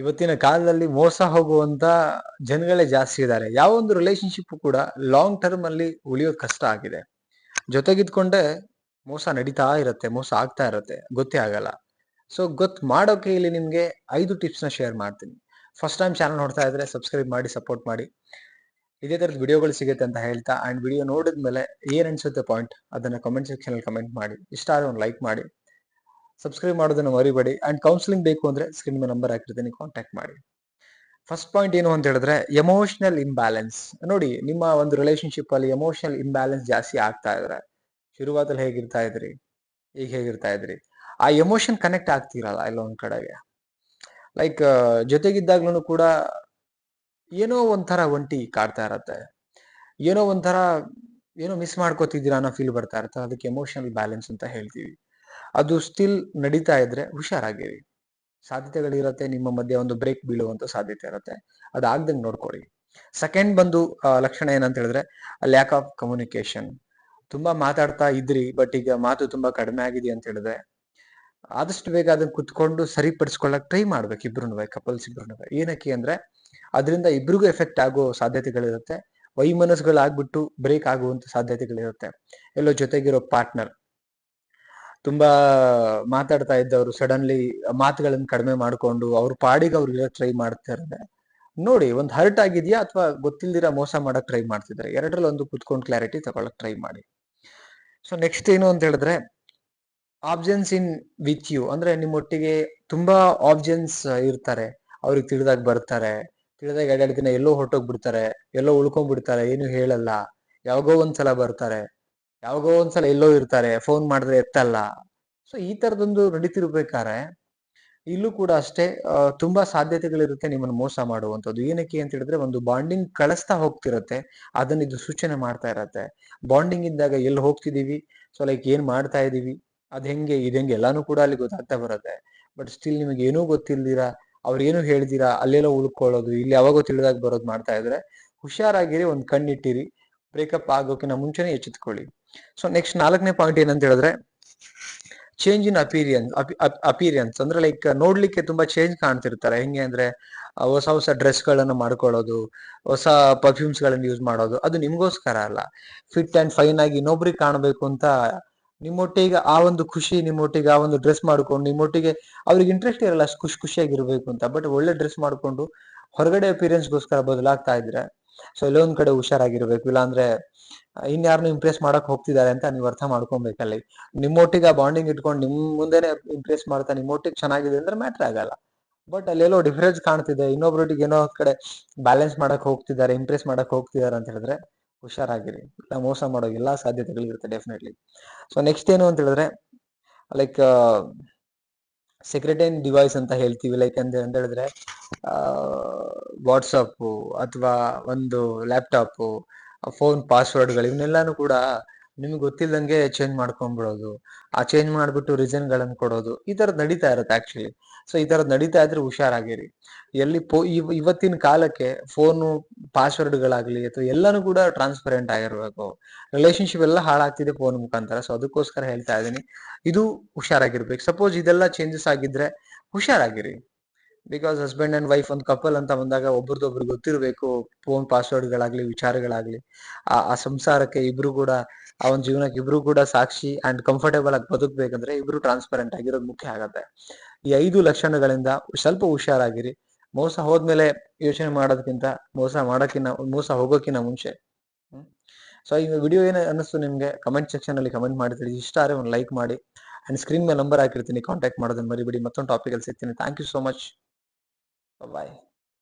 ಇವತ್ತಿನ ಕಾಲದಲ್ಲಿ ಮೋಸ ಹೋಗುವಂತ ಜನಗಳೇ ಜಾಸ್ತಿ ಇದ್ದಾರೆ. ಯಾವ ಒಂದು ರಿಲೇಶನ್ಶಿಪ್ ಕೂಡ ಲಾಂಗ್ ಟರ್ಮ್ ಅಲ್ಲಿ ಉಳಿಯೋದು ಕಷ್ಟ ಆಗಿದೆ. ಜೊತೆಗಿದ್ಕೊಂಡೆ ಮೋಸ ನಡೀತಾ ಇರುತ್ತೆ, ಮೋಸ ಆಗ್ತಾ ಇರುತ್ತೆ, ಗೊತ್ತೇ ಆಗಲ್ಲ. ಸೊ ಗೊತ್ತು ಮಾಡೋಕೆ ಇಲ್ಲಿ ನಿಮ್ಗೆ ಐದು ಟಿಪ್ಸ್ನ ಶೇರ್ ಮಾಡ್ತೀನಿ. ಫಸ್ಟ್ ಟೈಮ್ ಚಾನಲ್ ನೋಡ್ತಾ ಇದ್ರೆ ಸಬ್ಸ್ಕ್ರೈಬ್ ಮಾಡಿ ಸಪೋರ್ಟ್ ಮಾಡಿ. ಇದೇ ತರದ ವಿಡಿಯೋಗಳು ಸಿಗುತ್ತೆ ಅಂತ ಹೇಳ್ತಾ ಅಂಡ್ ವಿಡಿಯೋ ನೋಡಿದ್ಮೇಲೆ ಏನ್ ಅನ್ಸುತ್ತೆ ಪಾಯಿಂಟ್ ಅದನ್ನ ಕಮೆಂಟ್ ಸೆಕ್ಷನ್ ಅಲ್ಲಿ ಕಮೆಂಟ್ ಮಾಡಿ. ಇಷ್ಟ ಆದ್ರೆ ಒಂದು ಲೈಕ್ ಮಾಡಿ. ಸಬ್ಸ್ಕ್ರೈಬ್ ಮಾಡೋದನ್ನು ಮರಿಬೇಡಿ. ಅಂಡ್ ಕೌನ್ಸಿಲಿಂಗ್ ಬೇಕು ಅಂದ್ರೆ ಸ್ಕ್ರೀನ್ ಮೇಲೆ ನಂಬರ್ ಹಾಕಿರ್ತೀನಿ. ಕಾಂಟ್ಯಾಕ್ಟ್ ಮಾಡಿ. ಫಸ್ಟ್ ಪಾಯಿಂಟ್ ಏನು ಅಂತ ಹೇಳಿದ್ರೆ ಎಮೋಷನಲ್ ಇಂಬ್ಯಾಲೆನ್ಸ್ ನೋಡಿ, ನಿಮ್ಮ ಒಂದು ರಿಲೇಶನ್ಶಿಪ್ ಅಲ್ಲಿ ಎಮೋಷನಲ್ ಇಂಬ್ಯಾಲೆನ್ಸ್ ಜಾಸ್ತಿ ಆಗ್ತಾ ಇದ್ರೆ, ಶುರುವಾತಲ್ಲಿ ಹೇಗಿರ್ತಾ ಇದ್ರಿ? ಈಗ ಹೇಗಿರ್ತಾ ಇದ್ರಿ? ಆ ಎಮೋಷನ್ ಕನೆಕ್ಟ್ ಆಗ್ತಿರಲ್ಲ ಎಲ್ಲ ಒಂದ್ ಕಡೆಗೆ. ಲೈಕ್ ಜೊತೆಗಿದ್ದಾಗ್ಲೂ ಕೂಡ ಏನೋ ಒಂಥರ ಒಂಟಿ ಕಾಡ್ತಾ ಇರತ್ತೆ. ಏನೋ ಒಂಥರ, ಏನೋ ಮಿಸ್ ಮಾಡ್ಕೋತಿದ್ದೀರಾ ಅನ್ನೋ ಫೀಲ್ ಬರ್ತಾ ಇರುತ್ತೆ. ಅದಕ್ಕೆ ಎಮೋಷನಲ್ ಬ್ಯಾಲೆನ್ಸ್ ಅಂತ ಹೇಳ್ತೀವಿ. ಅದು ಸ್ಟಿಲ್ ನಡೀತಾ ಇದ್ರೆ ಹುಷಾರಾಗಿರಿ. ಸಾಧ್ಯತೆಗಳಿರತ್ತೆ, ನಿಮ್ಮ ಮಧ್ಯೆ ಒಂದು ಬ್ರೇಕ್ ಬೀಳುವಂತ ಸಾಧ್ಯತೆ ಇರುತ್ತೆ. ಅದಾಗ್ದಂಗೆ ನೋಡ್ಕೊಳ್ಳಿ ಸೆಕೆಂಡ್ ಬಂದು ಲಕ್ಷಣ ಏನಂತ ಹೇಳಿದ್ರೆ ಲ್ಯಾಕ್ ಆಫ್ ಕಮ್ಯುನಿಕೇಶನ್ ತುಂಬಾ ಮಾತಾಡ್ತಾ ಇದ್ರಿ ಬಟ್ ಈಗ ಮಾತು ತುಂಬಾ ಕಡಿಮೆ ಆಗಿದೆ ಅಂತ ಹೇಳಿದ್ರೆ, ಆದಷ್ಟು ಬೇಗ ಅದನ್ನ ಕುತ್ಕೊಂಡು ಸರಿಪಡಿಸ್ಕೊಳ್ಳಕ್ ಟ್ರೈ ಮಾಡ್ಬೇಕು ಇಬ್ರು ಕಪಲ್ಸ್ ಇಬ್ರು ಏನಕ್ಕೆ ಅಂದ್ರೆ, ಅದರಿಂದ ಇಬ್ರಿಗೂ ಎಫೆಕ್ಟ್ ಆಗೋ ಸಾಧ್ಯತೆಗಳಿರುತ್ತೆ. ವೈಮನಸ್ಗಳಾಗ್ಬಿಟ್ಟು ಬ್ರೇಕ್ ಆಗುವಂತ ಸಾಧ್ಯತೆಗಳಿರುತ್ತೆ. ಎಲ್ಲೋ ಜೊತೆಗಿರೋ ಪಾರ್ಟ್ನರ್ ತುಂಬಾ ಮಾತಾಡ್ತಾ ಇದ್ದವರು ಸಡನ್ಲಿ ಮಾತುಗಳನ್ನ ಕಡಿಮೆ ಮಾಡ್ಕೊಂಡು ಅವ್ರ ಪಾಡಿಗೆ ಅವ್ರು ಇರೋ ಟ್ರೈ ಮಾಡ್ತಾ ಇರೋದೆ. ನೋಡಿ, ಒಂದು ಹರ್ಟ್ ಆಗಿದ್ಯಾ ಅಥವಾ ಗೊತ್ತಿಲ್ದಿರ ಮೋಸ ಮಾಡಕ್ ಟ್ರೈ ಮಾಡ್ತಿದ್ದಾರೆ ಎರಡರಲ್ಲಿ ಒಂದು ಕುತ್ಕೊಂಡು ಕ್ಲಾರಿಟಿ ತಗೊಳಕ್ ಟ್ರೈ ಮಾಡಿ. ಸೊ ನೆಕ್ಸ್ಟ್ ಏನು ಅಂತ ಹೇಳಿದ್ರೆ ಆಬ್ಜೆನ್ಸ್ ಇನ್ ವಿತ್ ಯು ಅಂದ್ರೆ ನಿಮ್ಮೊಟ್ಟಿಗೆ ತುಂಬಾ ಆಬ್ಜೆನ್ಸ್ ಇರ್ತಾರೆ. ಅವ್ರಿಗೆ ತಿಳಿದಾಗ ಬರ್ತಾರೆ. ತಿಳಿದಾಗ ಎರಡೆರಡು ದಿನ ಎಲ್ಲೋ ಹೊರಟೋಗ್ಬಿಡ್ತಾರೆ, ಎಲ್ಲೋ ಉಳ್ಕೊಂಡ್ಬಿಡ್ತಾರೆ, ಏನು ಹೇಳಲ್ಲ. ಯಾವಾಗೋ ಒಂದ್ಸಲ ಬರ್ತಾರೆ. ಯಾವಾಗೋ ಒಂದ್ಸಲ ಎಲ್ಲೋ ಇರ್ತಾರೆ ಫೋನ್ ಮಾಡಿದ್ರೆ ಎತ್ತಲ್ಲ. ಸೊ ಈ ತರದೊಂದು ನಡೀತಿರ್ಬೇಕಾದ್ರೆ, ಇಲ್ಲೂ ಕೂಡ ಅಷ್ಟೇ ತುಂಬಾ ಸಾಧ್ಯತೆಗಳಿರುತ್ತೆ ನಿಮ್ಮನ್ನು ಮೋಸ ಮಾಡುವಂಥದ್ದು. ಏನಕ್ಕೆ ಅಂತ ಹೇಳಿದ್ರೆ, ಒಂದು ಬಾಂಡಿಂಗ್ ಕಳಿಸ್ತಾ ಹೋಗ್ತಿರತ್ತೆ, ಅದನ್ನ ಇದು ಸೂಚನೆ ಮಾಡ್ತಾ ಇರತ್ತೆ. ಬಾಂಡಿಂಗ್ ಇದ್ದಾಗ ಎಲ್ಲಿ ಹೋಗ್ತಿದೀವಿ? ಸೊ ಲೈಕ್ ಏನ್ ಮಾಡ್ತಾ ಇದೀವಿ? ಅದ್ ಹೆಂಗೆ? ಇದ್ ಹೆಂಗೆ? ಎಲ್ಲಾನು ಕೂಡ ಅಲ್ಲಿ ಗೊತ್ತಾಗ್ತಾ ಬರುತ್ತೆ. ಬಟ್ ಸ್ಟಿಲ್ ನಿಮಗೆ ಏನೂ ಗೊತ್ತಿಲ್ದಿರಾ? ಅವ್ರು ಏನು ಹೇಳ್ದಿರಾ? ಅಲ್ಲೆಲ್ಲ ಉಳ್ಕೊಳ್ಳೋದು, ಇಲ್ಲಿ ಯಾವಾಗೋ ತಿಳಿದಾಗ ಬರೋದು ಮಾಡ್ತಾ ಇದ್ರೆ, ಹುಷಾರಾಗಿರಿ, ಒಂದ್ ಕಣ್ಣಿಟ್ಟಿರಿ. ಬ್ರೇಕಪ್ ಆಗೋಕಿನ ಮುಂಚೆನೆ ಎಚ್ಚೆತ್ಕೊಳ್ಳಿ. ಸೊ ನೆಕ್ಸ್ಟ್ ನಾಲ್ಕನೇ ಪಾಯಿಂಟ್ ಏನಂತ ಹೇಳಿದ್ರೆ ಚೇಂಜ್ ಇನ್ ಅಪೀರಿಯನ್ಸ್ ಅಪೀರಿಯನ್ಸ್ ಅಂದ್ರೆ ಲೈಕ್ ನೋಡ್ಲಿಕ್ಕೆ ತುಂಬಾ ಚೇಂಜ್ ಕಾಣ್ತಿರ್ತಾರೆ. ಹೆಂಗೆ ಅಂದ್ರೆ ಹೊಸ ಹೊಸ ಡ್ರೆಸ್ ಗಳನ್ನ ಮಾಡ್ಕೊಳ್ಳೋದು, ಹೊಸ ಪರ್ಫ್ಯೂಮ್ಸ್ ಗಳನ್ನ ಯೂಸ್ ಮಾಡೋದು, ಅದು ನಿಮ್ಗೋಸ್ಕರ ಅಲ್ಲ. ಫಿಟ್ ಅಂಡ್ ಫೈನ್ ಆಗಿ ಇನ್ನೊಬ್ರಿಗೆ ಕಾಣಬೇಕು ಅಂತ ನಿಮ್ಮೊಟ್ಟಿಗೆ ಆ ಒಂದು ಖುಷಿ, ನಿಮ್ಮೊಟ್ಟಿಗೆ ಆ ಒಂದು ಡ್ರೆಸ್ ಮಾಡ್ಕೊಂಡು, ನಿಮ್ಮೊಟ್ಟಿಗೆ ಅವ್ರಿಗೆ ಇಂಟ್ರೆಸ್ಟ್ ಇರಲ್ಲ, ಅಷ್ಟು ಖುಷಿ ಖುಷಿಯಾಗಿರ್ಬೇಕು ಅಂತ. ಬಟ್ ಒಳ್ಳೆ ಡ್ರೆಸ್ ಮಾಡ್ಕೊಂಡು, ಹೊರಗಡೆ ಅಪಿರಿಯನ್ಸ್ಗೋಸ್ಕರ ಬದಲಾಗ್ತಾ ಇದ್ರೆ ಸೊ ಎಲ್ಲೊಂದ್ ಕಡೆ ಹುಷಾರಾಗಿರ್ಬೇಕು. ಇಲ್ಲಾಂದ್ರೆ ಇನ್ಯಾರನ್ನು ಇಂಪ್ರೆಸ್ ಮಾಡಕ್ ಹೋಗ್ತಿದ್ದಾರೆ ಅಂತ ನೀವು ಅರ್ಥ ಮಾಡ್ಕೊಬೇಕಲ್ಲಿ ನಿಮ್ಮೊಟ್ಟಿಗೆ ಆ ಬಾಂಡಿಂಗ್ ಇಟ್ಕೊಂಡು ನಿಮ್ ಮುಂದೆನೆ ಇಂಪ್ರೆಸ್ ಮಾಡ್ತಾ, ನಿಮ್ಮೊಟ್ಟಿಗೆ ಚೆನ್ನಾಗಿದೆ ಅಂದ್ರೆ ಮ್ಯಾಟ್ರ್ ಆಗಲ್ಲ. ಬಟ್ ಅಲ್ಲೆಲ್ಲೋ ಡಿಫರೆನ್ಸ್ ಕಾಣ್ತಿದೆ. ಇನ್ನೊಬ್ರೊಟ್ಟಿಗೆ ಏನೋ ಒಂದ್ ಕಡೆ ಬ್ಯಾಲೆನ್ಸ್ ಮಾಡಕ್ ಹೋಗ್ತಿದ್ದಾರೆ ಇಂಪ್ರೆಸ್ ಮಾಡಕ್ ಹೋಗ್ತಿದ್ದಾರೆ ಅಂತ ಹೇಳಿದ್ರೆ ಹುಷಾರಾಗಿರಿ. ಇಲ್ಲ ಮೋಸ ಮಾಡೋ ಎಲ್ಲಾ ಸಾಧ್ಯತೆಗಳಿರುತ್ತೆ ಡೆಫಿನೆಟ್ಲಿ ಸೊ ನೆಕ್ಸ್ಟ್ ಏನು ಅಂತ ಹೇಳಿದ್ರೆ ಲೈಕ್ ಸೆಕ್ರೆಟೈನ್ ಡಿವೈಸ್ ಅಂತ ಹೇಳ್ತೀವಿ ಲೈಕ್ ಅಂತ ಅಂತ ಹೇಳಿದ್ರೆ ವಾಟ್ಸಪ್ ಅಥವಾ ಒಂದು ಲ್ಯಾಪ್ಟಾಪ್ ಫೋನ್ ಪಾಸ್ವರ್ಡ್ಗಳು ಇವನ್ನೆಲ್ಲಾನು ಕೂಡ ನಿಮ್ಗೆ ಗೊತ್ತಿಲ್ಲದಂಗೆ ಚೇಂಜ್ ಮಾಡ್ಕೊಂಡ್ಬಿಡೋದು ಆ ಚೇಂಜ್ ಮಾಡ್ಬಿಟ್ಟು ರೀಸನ್ ಗಳನ್ನ ಕೊಡೋದು. ಈ ತರದ್ ನಡೀತಾ ಇರುತ್ತೆ ಆಕ್ಚುಲಿ ಸೊ ಈ ತರದ್ ನಡೀತಾ ಇದ್ರೆ ಹುಷಾರಾಗಿರಿ. ಎಲ್ಲಿ ಪೋ, ಇವ್- ಇವತ್ತಿನ ಕಾಲಕ್ಕೆ ಫೋನು ಪಾಸ್ವರ್ಡ್ಗಳಾಗ್ಲಿ ಅಥವಾ ಎಲ್ಲಾನು ಕೂಡ ಟ್ರಾನ್ಸ್ಪರೆಂಟ್ ಆಗಿರ್ಬೇಕು. ರಿಲೇಶನ್ಶಿಪ್ ಎಲ್ಲ ಹಾಳಾಗ್ತಿದೆ ಫೋನ್ ಮುಖಾಂತರ. ಸೊ ಅದಕ್ಕೋಸ್ಕರ ಹೇಳ್ತಾ ಇದೀನಿ ಇದು ಹುಷಾರಾಗಿರ್ಬೇಕು. ಸಪೋಸ್ ಇದೆಲ್ಲ ಚೇಂಜಸ್ ಆಗಿದ್ರೆ ಹುಷಾರಾಗಿರಿ. ಬಿಕಾಸ್ ಹಸ್ಬೆಂಡ್ ಅಂಡ್ ವೈಫ್ ಒಂದು ಕಪಲ್ ಅಂತ ಬಂದಾಗ ಒಬ್ರದೊಬ್ರು ಗೊತ್ತಿರಬೇಕು ಫೋನ್ ಪಾಸ್ವರ್ಡ್ಗಳಾಗ್ಲಿ ವಿಚಾರಗಳಾಗ್ಲಿ. ಆ ಆ ಸಂಸಾರಕ್ಕೆ ಇಬ್ರು ಕೂಡ, ಆ ಒಂದು ಜೀವನಕ್ಕೆ ಇಬ್ರು ಕೂಡ ಸಾಕ್ಷಿ ಅಂಡ್ ಕಂಫರ್ಟೇಬಲ್ ಆಗಿ ಬದುಕ್ಬೇಕಂದ್ರೆ ಇಬ್ರು ಟ್ರಾನ್ಸ್ಪರೆಂಟ್ ಆಗಿರೋದು ಮುಖ್ಯ ಆಗತ್ತೆ. ಈ ಐದು ಲಕ್ಷಣಗಳಿಂದ ಸ್ವಲ್ಪ ಹುಷಾರಾಗಿರಿ. ಮೋಸ ಹೋದ್ಮೇಲೆ ಯೋಚನೆ ಮಾಡೋದಕ್ಕಿಂತ ಮೋಸ ಮಾಡೋಕ್ಕಿಂತ ಮೋಸ ಹೋಗೋಕ್ಕಿಂತ ಮುಂಚೆ. ಸೊ ಈ ವಿಡಿಯೋ ಏನ ಅನ್ನಿಸ್ತು ನಿಮ್ಗೆ? ಕಮೆಂಟ್ ಸೆಕ್ಷನ್ ಅಲ್ಲಿ ಕಮೆಂಟ್ ಮಾಡಿ ಇಷ್ಟ ಆದ್ರೆ ಒಂದು ಲೈಕ್ ಮಾಡಿ. ಅಂಡ್ ಸ್ಕ್ರೀನ್ ಮೇಲೆ ನಂಬರ್ ಹಾಕಿರ್ತೀನಿ. ಕಾಂಟ್ಯಾಕ್ಟ್ ಮಾಡೋದನ್ನ ಮರಿಬೇಡಿ. ಮತ್ತೊಂದು ಟಾಪಿಕ್ ಅಲ್ಲಿ ಸಿಗ್ತೀನಿ. Thank you so much Bye bye.